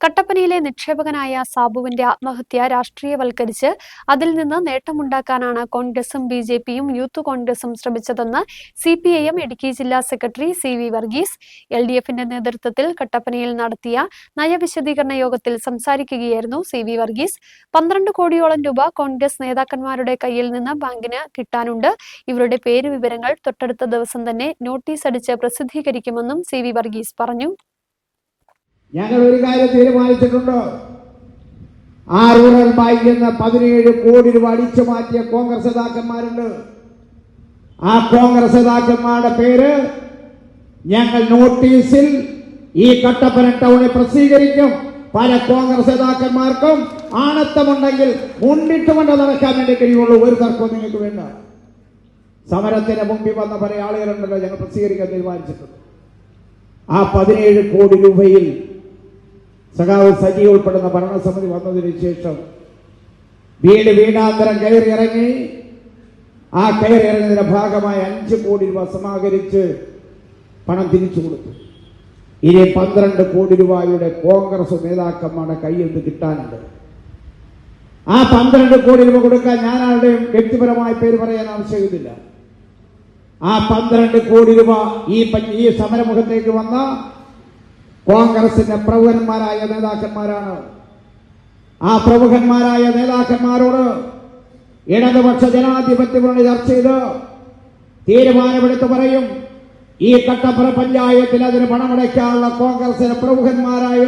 കട്ടപ്പനയിലെ നിക്ഷേപകനായ സാബുവിന്റെ ആത്മഹത്യ രാഷ്ട്രീയവൽക്കരിച്ച് അതിൽ നിന്ന് നേട്ടമുണ്ടാക്കാനാണ് കോൺഗ്രസും ബി ജെ പിയും യൂത്ത് കോൺഗ്രസും ശ്രമിച്ചതെന്ന് C P I M Idukki ജില്ലാ secretary C V Varghese L D എഫിന്റെ നേതൃത്വത്തിൽ കട്ടപ്പനയിൽ നടത്തിയ നയവിശദീകരണ യോഗത്തിൽ സംസാരിക്കുകയായിരുന്നു സി വി വർഗീസ്. പന്ത്രണ്ട് കോടിയോളം രൂപ കോൺഗ്രസ് നേതാക്കന്മാരുടെ കയ്യിൽ നിന്ന് ബാങ്കിന് കിട്ടാനുണ്ട്. ഇവരുടെ പേര് വിവരങ്ങൾ തൊട്ടടുത്ത ദിവസം തന്നെ നോട്ടീസ് അടിച്ച് പ്രസിദ്ധീകരിക്കുമെന്നും സി വി വർഗീസ് പറഞ്ഞു. ഞങ്ങൾ ഒരു കാര്യം തീരുമാനിച്ചിട്ടുണ്ടോ? ആ റൂറൽ ബാങ്കിൽ നിന്ന് പതിനേഴ് കോടി രൂപ അടിച്ചു മാറ്റിയ കോൺഗ്രസ് നേതാക്കന്മാരുണ്ട്. ആ കോൺഗ്രസ് നേതാക്കന്മാരുടെ പേര് ഞങ്ങൾ നോട്ടീസിൽ ഈ കട്ടപ്പന ടൗണിൽ പ്രസിദ്ധീകരിക്കും. പല കോൺഗ്രസ് നേതാക്കന്മാർക്കും ആണത്തമുണ്ടെങ്കിൽ മുന്നിട്ടുകൊണ്ട് നടക്കാൻ വേണ്ടി കഴിയുള്ളൂ. ഒരു തർക്കവും നിങ്ങൾക്ക് വേണ്ട. സമരത്തിന് മുമ്പിൽ വന്ന പല ആളുകളുണ്ടല്ലോ ഞങ്ങൾ പ്രസിദ്ധീകരിക്കാൻ തീരുമാനിച്ചിട്ടുണ്ട്. ആ പതിനേഴ് കോടി രൂപയിൽ സഖാവ് സജി ഉൾപ്പെടുന്ന ഭരണസമിതി വന്നതിന് ശേഷം വീട് വീടാന്തരം കയറി ഇറങ്ങി. ആ കയറി ഇറങ്ങുന്നതിന്റെ ഭാഗമായി അഞ്ച് കോടി രൂപ സമാഹരിച്ച് പണം തിരിച്ചു കൊടുത്തു. ഇനി പന്ത്രണ്ട് കോടി രൂപയുടെ കോൺഗ്രസ് നേതാക്കന്മാരുടെ കയ്യിൽ നിന്ന് കിട്ടാനുണ്ട്. ആ പന്ത്രണ്ട് കോടി രൂപ കൊടുക്കാൻ ഞാൻ ആരുടെയും വ്യക്തിപരമായ പേര് പറയാൻ ആവശ്യമില്ല. ആ പന്ത്രണ്ട് കോടി രൂപ ഈ ഈ സമരമുഖത്തേക്ക് വന്ന കോൺഗ്രസിന്റെ പ്രമുഖന്മാരായ നേതാക്കന്മാരാണ്. ആ പ്രമുഖന്മാരായ നേതാക്കന്മാരോട് ഇടതുപക്ഷ ജനാധിപത്യ മുന്നണി ചർച്ച ചെയ്ത് തീരുമാനമെടുത്ത് പറയും. ഈ കട്ടപ്പുറ പഞ്ചായത്തിൽ അതിന് പണമടയ്ക്കാനുള്ള കോൺഗ്രസിന്റെ പ്രമുഖന്മാരായ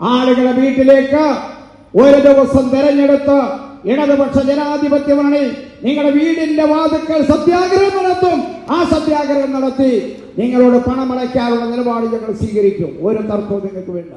ആളുകളെ വീട്ടിലേക്ക് ഒരു ദിവസം തെരഞ്ഞെടുത്ത് ഇടതുപക്ഷ ജനാധിപത്യ നിങ്ങളുടെ വീടിന്റെ വാതുക്കൾ സത്യാഗ്രഹം നടത്തും. ആ സത്യാഗ്രഹം നടത്തി നിങ്ങളോട് പണമടയ്ക്കാനുള്ള നിലപാട് ഞങ്ങൾ സ്വീകരിക്കും. ഒരു തർക്കവും നിങ്ങൾക്ക് വേണ്ട.